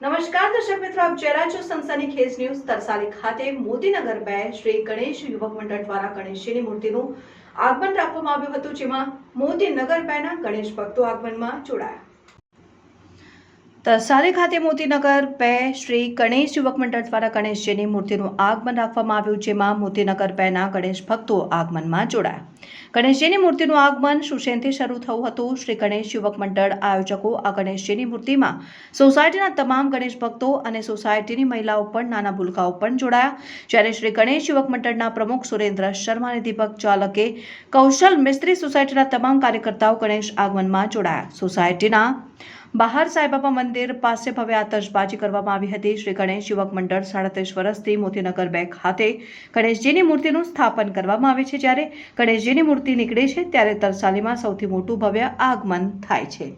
નમસ્કાર, દર્શક મિત્રો, આપ જોઈ રહ્યા છો સંસાની ખેસ ન્યૂઝ તરસાલી ખાતે મોતીનગર બે શ્રી ગણેશ યુવક મંડળ દ્વારા ગણેશજીની મૂર્તિનું આગમન રાખવામાં આવ્યું હતું, જેમાં મોતીનગર બેના ગણેશ ભક્તો આગમનમાં જોડાયા. તરસાલી ખાતે મોતીનગર બે શ્રી ગણેશ યુવક મંડળ દ્વારા ગણેશજીની મૂર્તિનું આગમન રાખવામાં આવ્યું, જેમાં મોતીનગર બેના ગણેશ ભક્તો આગમનમાં જોડાયા. ગણેશજીની મૂર્તિનું આગમન સુશેનથી શરૂ થયું હતું. શ્રી ગણેશ યુવક મંડળ આયોજકો આ ગણેશજીની મૂર્તિમાં સોસાયટીના તમામ ગણેશ ભક્તો અને સોસાયટીની મહિલાઓ પણ નાના ભૂલકાઓ પણ જોડાયા. જ્યારે શ્રી ગણેશ યુવક મંડળના પ્રમુખ સુરેન્દ્ર શર્મા અને દીપક ચાલકે કૌશલ મિસ્ત્રી સોસાયટીના તમામ કાર્યકર્તાઓ ગણેશ આગમનમાં જોડાયા. સોસાયટીના બહાર સાંઈબાબા મંદિર પાસે ભવ્ય આતશબાજી કરવામાં આવી હતી. શ્રી ગણેશ યુવક મંડળ સાડત્રીસ વર્ષથી મોતીનગર બે ખાતે ગણેશજીની મૂર્તિનું સ્થાપન કરવામાં આવે છે. જ્યારે ગણેશજીની મૂર્તિ નીકળે છે, ત્યારે તરસાલીમાં સૌથી મોટું ભવ્ય આગમન થાય છે.